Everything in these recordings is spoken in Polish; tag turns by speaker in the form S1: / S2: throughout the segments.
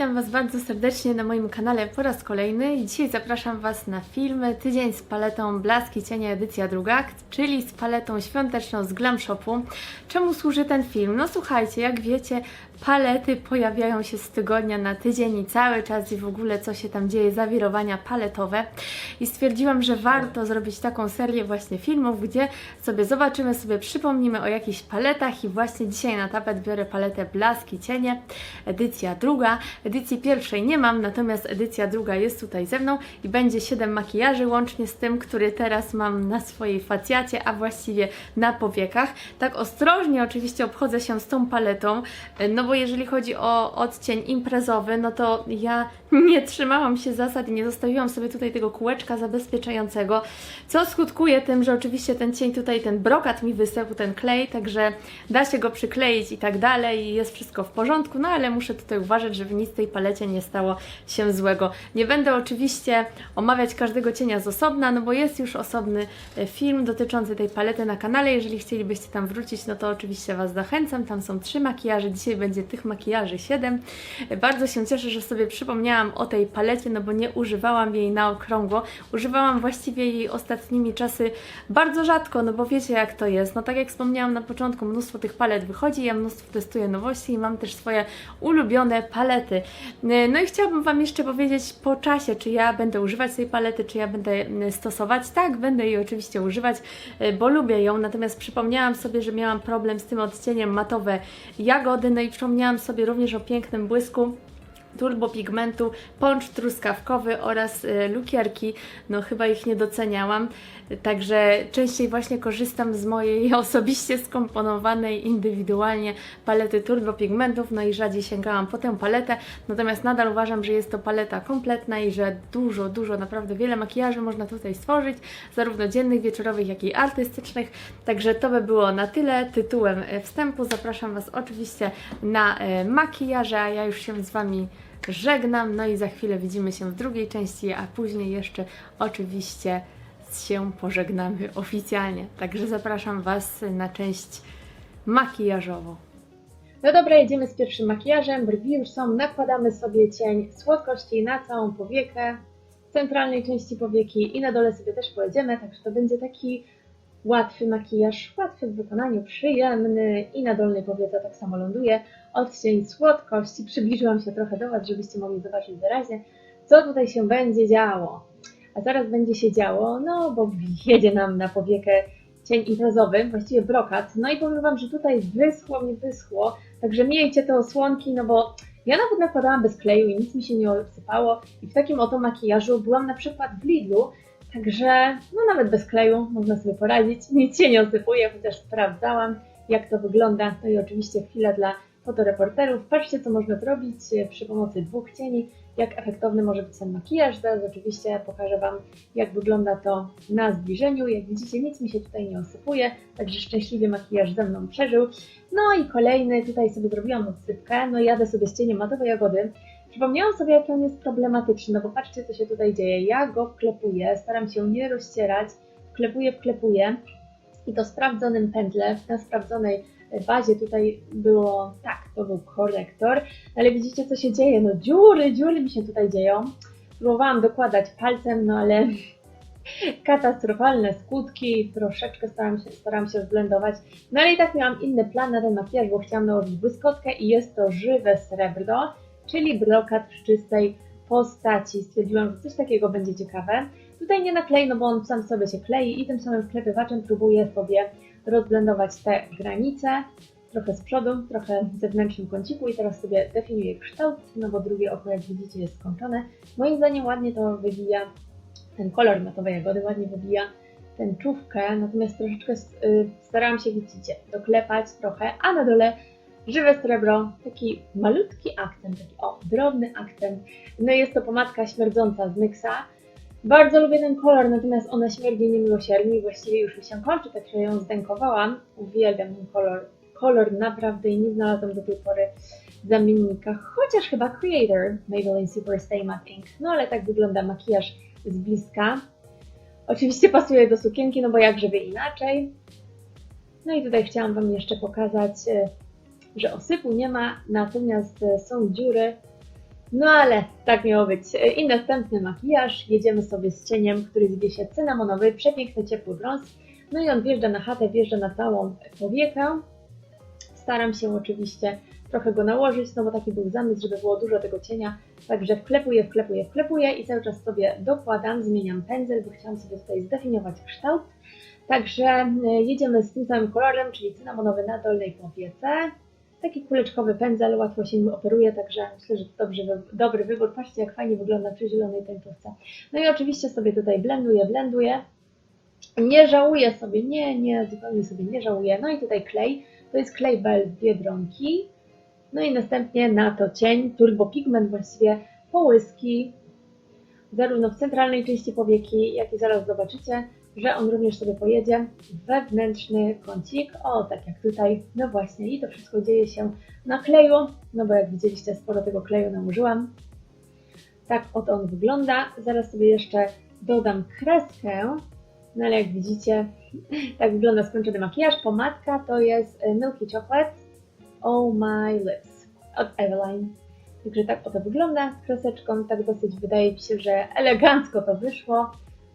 S1: Witam Was bardzo serdecznie na moim kanale po raz kolejny dzisiaj zapraszam Was na film Tydzień z paletą Blaski Cienia edycja druga, czyli z paletą świąteczną z Glam Shopu. Czemu służy ten film? No słuchajcie, jak wiecie, palety pojawiają się z tygodnia na tydzień i cały czas i w ogóle co się tam dzieje, zawirowania paletowe i stwierdziłam, że warto zrobić taką serię właśnie filmów, gdzie sobie zobaczymy, sobie przypomnimy o jakichś paletach i właśnie dzisiaj na tapet biorę paletę Blaski Cienie, edycja druga. Edycji pierwszej nie mam, natomiast edycja druga jest tutaj ze mną i będzie 7 makijaży łącznie z tym, który teraz mam na swojej facjacie, a właściwie na powiekach. Tak ostrożnie oczywiście obchodzę się z tą paletą, no bo jeżeli chodzi o odcień imprezowy, no to ja nie trzymałam się zasad i nie zostawiłam sobie tutaj tego kółeczka zabezpieczającego, co skutkuje tym, że oczywiście ten cień tutaj, ten brokat mi wysechł, ten klej, także da się go przykleić i tak dalej i jest wszystko w porządku, no ale muszę tutaj uważać, żeby nic tej palecie nie stało się złego. Nie będę oczywiście omawiać każdego cienia z osobna, no bo jest już osobny e, film dotyczący tej palety na kanale, jeżeli chcielibyście tam wrócić, no to oczywiście Was zachęcam, tam są trzy makijaże, dzisiaj będzie tych makijaży 7. Bardzo się cieszę, że sobie przypomniałam o tej palecie, no bo nie używałam jej na okrągło. Używałam właściwie jej ostatnimi czasy bardzo rzadko, no bo wiecie jak to jest. No tak jak wspomniałam na początku, mnóstwo tych palet wychodzi, ja mnóstwo testuję nowości i mam też swoje ulubione palety. No i chciałabym Wam jeszcze powiedzieć po czasie, czy ja będę używać tej palety, czy ja będę stosować. Tak, będę jej oczywiście używać, y, bo lubię ją, natomiast przypomniałam sobie, że miałam problem z tym odcieniem matowe jagody, no i przypomniałam sobie również o pięknym błysku turbo pigmentu, poncz truskawkowy oraz y, lukierki. No chyba ich nie doceniałam, także częściej właśnie korzystam z mojej osobiście skomponowanej indywidualnie palety turbo pigmentów, no i rzadziej sięgałam po tę paletę, natomiast nadal uważam, że jest to paleta kompletna i że dużo, dużo, naprawdę wiele makijaży można tutaj stworzyć, zarówno dziennych, wieczorowych, jak i artystycznych, także to by było na tyle tytułem e, wstępu. Zapraszam Was oczywiście na e, makijaże, a ja już się z Wami żegnam, no i za chwilę widzimy się w drugiej części, a później jeszcze oczywiście się pożegnamy oficjalnie. Także zapraszam Was na część makijażową. No dobra, jedziemy z pierwszym makijażem. Brwi już są, nakładamy sobie cień słodkości na całą powiekę, centralnej części powieki i na dole sobie też pojedziemy, także to będzie taki łatwy makijaż, łatwy w wykonaniu, przyjemny i na dolnej powiece tak samo ląduje. Odcień słodkości, przybliżyłam się trochę do Was, żebyście mogli zobaczyć wyraźnie, co tutaj się będzie działo. A zaraz będzie się działo, no bo jedzie nam na powiekę cień imprezowy, właściwie brokat. No i powiem Wam, że tutaj wyschło mi wyschło, także miejcie te osłonki, no bo ja nawet nakładałam bez kleju i nic mi się nie osypało i w takim oto makijażu byłam na przykład w Lidlu, Także no nawet bez kleju można sobie poradzić. Nic się nie osypuje, chociaż sprawdzałam jak to wygląda. No i oczywiście chwila dla fotoreporterów. Patrzcie co można zrobić e, przy pomocy dwóch cieni, jak efektowny może być ten makijaż. Zaraz oczywiście pokażę Wam jak wygląda to na zbliżeniu. Jak widzicie nic mi się tutaj nie osypuje, także szczęśliwie makijaż ze mną przeżył. No i kolejny, tutaj sobie zrobiłam odsypkę, no jadę sobie z cieniem matowej jagody. Przypomniałam sobie, jaki on jest problematyczny, no bo patrzcie, co się tutaj dzieje. Ja go wklepuję, staram się nie rozcierać, wklepuję, wklepuję i to sprawdzonym pędzle, na sprawdzonej bazie tutaj było, tak, to był korektor, ale widzicie, co się dzieje, no dziury, dziury mi się tutaj dzieją. Próbowałam dokładać palcem, no ale katastrofalne skutki, troszeczkę staram się, staram się zblendować. No ale i tak miałam inny plan na ten makijaż, bo chciałam nałożyć błyskotkę i jest to żywe srebro czyli brokat w czystej postaci. Stwierdziłam, że coś takiego będzie ciekawe. Tutaj nie naklej, no bo on sam sobie się klei i tym samym wklepywaczem próbuję sobie rozblendować te granice. Trochę z przodu, trochę w zewnętrznym kąciku i teraz sobie definiuję kształt, no bo drugie oko, jak widzicie, jest skończone. Moim zdaniem ładnie to wybija ten kolor matowej jagody, ładnie wybija tęczówkę, natomiast troszeczkę y, starałam się, widzicie, doklepać trochę, a na dole żywe srebro, taki malutki akcent, taki o, drobny akcent. No i jest to pomadka śmierdząca z Nyxa. Bardzo lubię ten kolor, natomiast ona śmierdzi niemiłosiernie właściwie już mi się kończy, tak że ją zdękowałam. Uwielbiam ten kolor. Kolor naprawdę i nie znalazłam do tej pory zamiennika, chociaż chyba Creator Maybelline Super Stay Matte Ink. No ale tak wygląda makijaż z bliska. Oczywiście pasuje do sukienki, no bo jak żeby inaczej. No i tutaj chciałam Wam jeszcze pokazać e, że osypu nie ma, natomiast e, są dziury. No ale tak miało być. I następny makijaż. Jedziemy sobie z cieniem, który zwie się cynamonowy, przepiękny, ciepły brąz. No i on wjeżdża na chatę, wjeżdża na całą powiekę. Staram się oczywiście trochę go nałożyć, no bo taki był zamysł, żeby było dużo tego cienia. Także wklepuję, wklepuję, wklepuję i cały czas sobie dokładam, zmieniam pędzel, bo chciałam sobie tutaj zdefiniować kształt. Także e, jedziemy z tym samym kolorem, czyli cynamonowy na dolnej powiece. Taki kuleczkowy pędzel, łatwo się nim operuje, także myślę, że to dobry wybór. Patrzcie, jak fajnie wygląda przy zielonej tęczówce. No i oczywiście sobie tutaj blenduję, blenduję. Nie żałuję sobie, nie, nie, zupełnie sobie nie żałuję. No i tutaj klej, to jest klej Bell z Biedronki. No i następnie na to cień, turbopigment właściwie, połyski, zarówno w centralnej części powieki, jak i zaraz zobaczycie, że on również sobie pojedzie wewnętrzny kącik, o tak jak tutaj, no właśnie i to wszystko dzieje się na kleju, no bo jak widzieliście sporo tego kleju nałożyłam. Tak oto on wygląda, zaraz sobie jeszcze dodam kreskę, no ale jak widzicie, tak wygląda skończony makijaż. Pomadka to jest Milky Chocolate Oh My Lips od Eveline. Także tak oto wygląda z kreseczką, tak dosyć wydaje mi się, że elegancko to wyszło.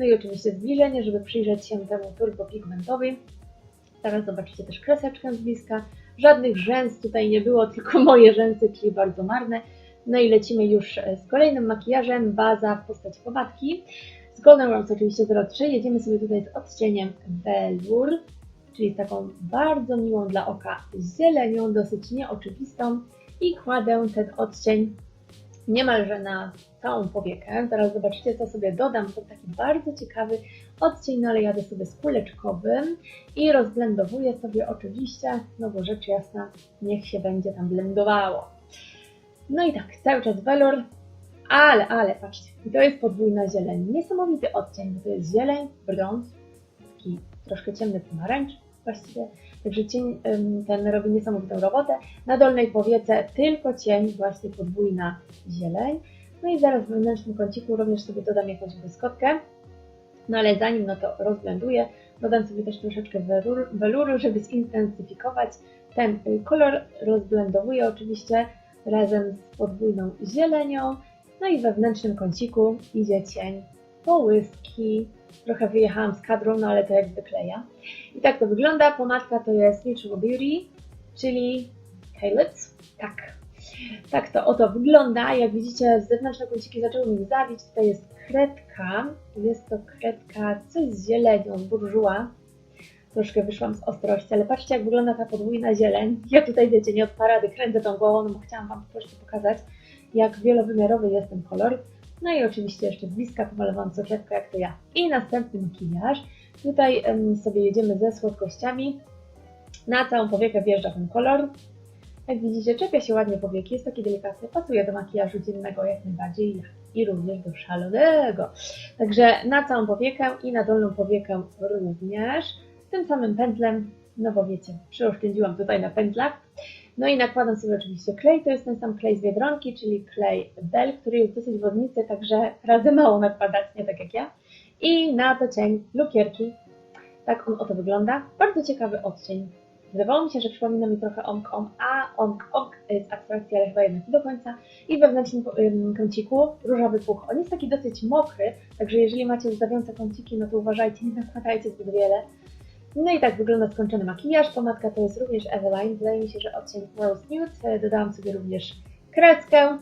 S1: No i oczywiście zbliżenie, żeby przyjrzeć się temu turbopigmentowi. Teraz zobaczycie też kreseczkę z bliska. Żadnych rzęs tutaj nie było, tylko moje rzęsy, czyli bardzo marne. No i lecimy już z kolejnym makijażem, baza w postaci pomadki. Z Golden Rose oczywiście 03 jedziemy sobie tutaj z odcieniem Velour, czyli taką bardzo miłą dla oka zielenią, dosyć nieoczywistą i kładę ten odcień niemalże na całą powiekę. Zaraz zobaczycie, co sobie dodam. To taki bardzo ciekawy odcień, no ale jadę sobie z kuleczkowym i rozblendowuję sobie oczywiście, no bo rzecz jasna, niech się będzie tam blendowało. No i tak, cały czas welur, ale, ale, patrzcie, to jest podwójna zieleń. Niesamowity odcień, bo to jest zieleń, brąz, taki troszkę ciemny pomarańcz właściwie. Także cień ten robi niesamowitą robotę. Na dolnej powiece tylko cień, właśnie podwójna zieleń. No i zaraz w wewnętrznym kąciku również sobie dodam jakąś błyskotkę. No ale zanim no to rozblenduję, dodam sobie też troszeczkę weluru, żeby zintensyfikować ten y, kolor. Rozblendowuję oczywiście razem z podwójną zielenią. No i w wewnętrznym kąciku idzie cień, połyski. Trochę wyjechałam z kadru, no ale to jak zwykle ja. I tak to wygląda. Pomadka to jest Natural Beauty, czyli Kalitz. Tak. Tak to oto wygląda. Jak widzicie, zewnętrzne kąciki zaczęły mi zawić. Tutaj jest kredka. Jest to kredka coś z zielenią, z burżuła. Troszkę wyszłam z ostrości, ale patrzcie jak wygląda ta podwójna zieleń. Ja tutaj wiecie, nie od parady kręcę tą głową, no bo chciałam Wam po prostu pokazać, jak wielowymiarowy jest ten kolor. No i oczywiście jeszcze z bliska pomalowałam sokietkę jak to ja. I następny makijaż. Tutaj um, sobie jedziemy ze słodkościami. Na całą powiekę wjeżdża ten kolor. Jak widzicie, czepia się ładnie powieki, jest taki delikatny, pasuje do makijażu dziennego jak najbardziej i również do szalonego. Także na całą powiekę i na dolną powiekę również. Tym samym pędzlem, no bo wiecie, przyoszczędziłam tutaj na pędzlach. No i nakładam sobie oczywiście klej, to jest ten sam klej z Biedronki, czyli klej Bell, który jest dosyć wodnisty, także razy mało nakładać, nie tak jak ja. I na to cień lukierki. Tak on oto wygląda. Bardzo ciekawy odcień. Wydawało mi się, że przypomina mi trochę Ong Ong, a Ong Ong z abstrakcji, ale chyba jednak nie do końca. I w wewnętrznym kąciku różowy puch. On jest taki dosyć mokry, także jeżeli macie łzawiące kąciki, no to uważajcie, nie nakładajcie zbyt wiele. No i tak wygląda skończony makijaż. Pomadka to jest również Eveline. Wydaje mi się, że odcień Rose Nude. Dodałam sobie również kreskę,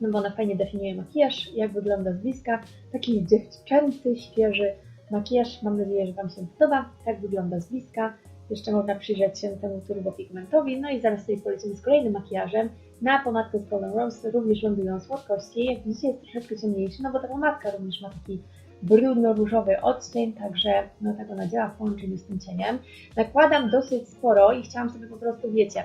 S1: no bo ona fajnie definiuje makijaż, jak wygląda z bliska. Taki dziewczęcy, świeży makijaż. Mam nadzieję, że Wam się podoba. Tak wygląda z bliska. Jeszcze można przyjrzeć się temu turbopigmentowi. No i zaraz sobie polecimy z kolejnym makijażem. Na pomadkę z Golden Rose również lądują słodkości. Jak widzicie jest troszeczkę ciemniejszy, no bo ta pomadka również ma taki brudno-różowy odcień, także no tak ona działa w połączeniu z tym cieniem. Nakładam dosyć sporo i chciałam sobie po prostu, wiecie,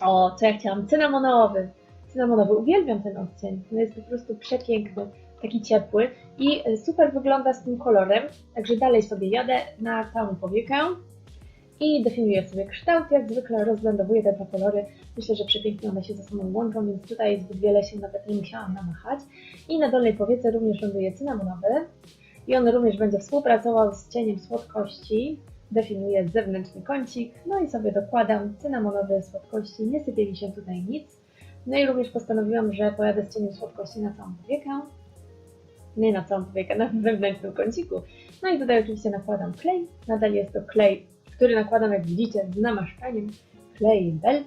S1: o, co ja chciałam, cynamonowy. Cynamonowy, uwielbiam ten odcień, no jest po prostu przepiękny, taki ciepły i super wygląda z tym kolorem, także dalej sobie jadę na całą powiekę i definiuję sobie kształt, jak zwykle rozblendowuję te dwa kolory. Myślę, że przepięknie one się ze sobą łączą, więc tutaj zbyt wiele się nawet nie musiałam namachać. I na dolnej powiece również ląduje cynamonowy i on również będzie współpracował z cieniem słodkości. Definiuję zewnętrzny kącik, no i sobie dokładam cynamonowe słodkości, nie sypie mi się tutaj nic. No i również postanowiłam, że pojadę z cieniem słodkości na całą powiekę. Nie na całą powiekę, na wewnętrznym kąciku. No i tutaj oczywiście nakładam klej. Nadal jest to klej, który nakładam, jak widzicie, z namaszczaniem. Klej Bell.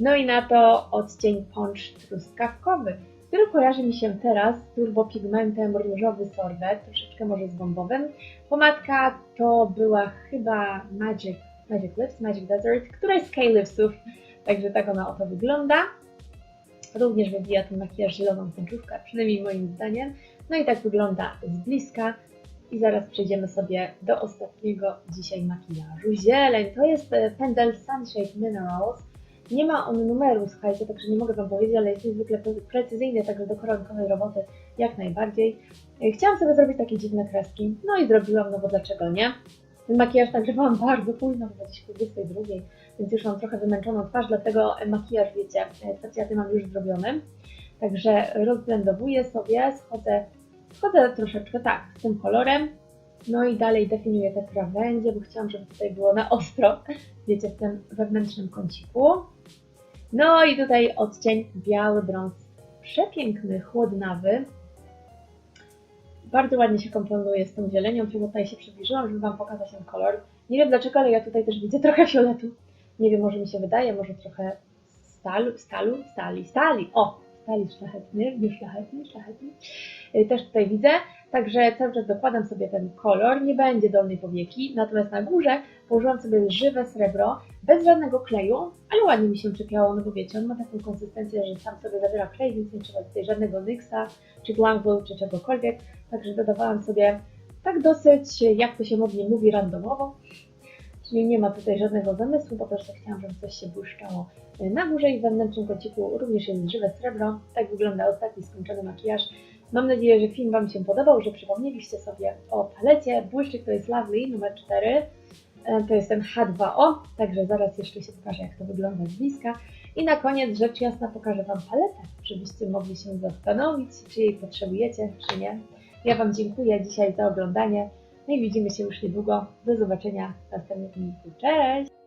S1: No i na to odcień poncz truskawkowy, który kojarzy mi się teraz z turbopigmentem różowy sorbet, troszeczkę może z bombowym. Pomadka to była chyba Magic, Magic Lips, Magic Desert, któraś z K-Lipsów, także tak ona oto wygląda. Również wybija ten makijaż zieloną tęczówkę, przynajmniej moim zdaniem. No i tak wygląda z bliska. I zaraz przejdziemy sobie do ostatniego dzisiaj makijażu. Zieleń to jest e, Pendel Sunshade Minerals. Nie ma on numeru, słuchajcie, także nie mogę Wam powiedzieć, ale jest niezwykle pre- precyzyjny, także do koronkowej roboty jak najbardziej. E, Chciałam sobie zrobić takie dziwne kreski, no i zrobiłam, no bo dlaczego nie? Ten makijaż nagrywałam bardzo późno, chyba gdzieś po 22, więc już mam trochę wymęczoną twarz, dlatego makijaż, wiecie, e, specjalnie mam już zrobiony. Także rozblendowuję sobie, schodzę, schodzę troszeczkę tak, z tym kolorem, no i dalej definiuję te krawędzie, bo chciałam, żeby tutaj było na ostro, wiecie, w tym wewnętrznym kąciku. No i tutaj odcień biały brąz, przepiękny, chłodnawy. Bardzo ładnie się komponuje z tą zielenią, tylko tutaj się przybliżyłam, żeby Wam pokazać ten kolor. Nie wiem dlaczego, ale ja tutaj też widzę trochę fioletu. Nie wiem, może mi się wydaje, może trochę stalu, stalu, stali, stali, o, stali szlachetny, nie szlachetny. Y, Też tutaj widzę, także cały czas dokładam sobie ten kolor, nie będzie dolnej powieki, natomiast na górze położyłam sobie żywe srebro, bez żadnego kleju, ale ładnie mi się czepiało, no bo wiecie, on ma taką konsystencję, że sam sobie zawiera klej, więc nie trzeba tutaj żadnego NYXa, czy Glanglow, czy czegokolwiek, także dodawałam sobie tak dosyć, jak to się modnie mówi, randomowo, czyli nie ma tutaj żadnego zamysłu, po prostu chciałam, żeby coś się błyszczało. Na górze i w wewnętrznym kąciku również jest żywe srebro, tak wygląda ostatni skończony makijaż. Mam nadzieję, że film Wam się podobał, że przypomnieliście sobie o palecie. Błyszczyk to jest Lovely numer 4. E, To jest ten H2O, także zaraz jeszcze się pokażę, jak to wygląda z bliska. I na koniec, rzecz jasna, pokażę Wam paletę, żebyście mogli się zastanowić, czy jej potrzebujecie, czy nie. Ja Wam dziękuję dzisiaj za oglądanie. No i widzimy się już niedługo. Do zobaczenia w następnym filmiku. Cześć!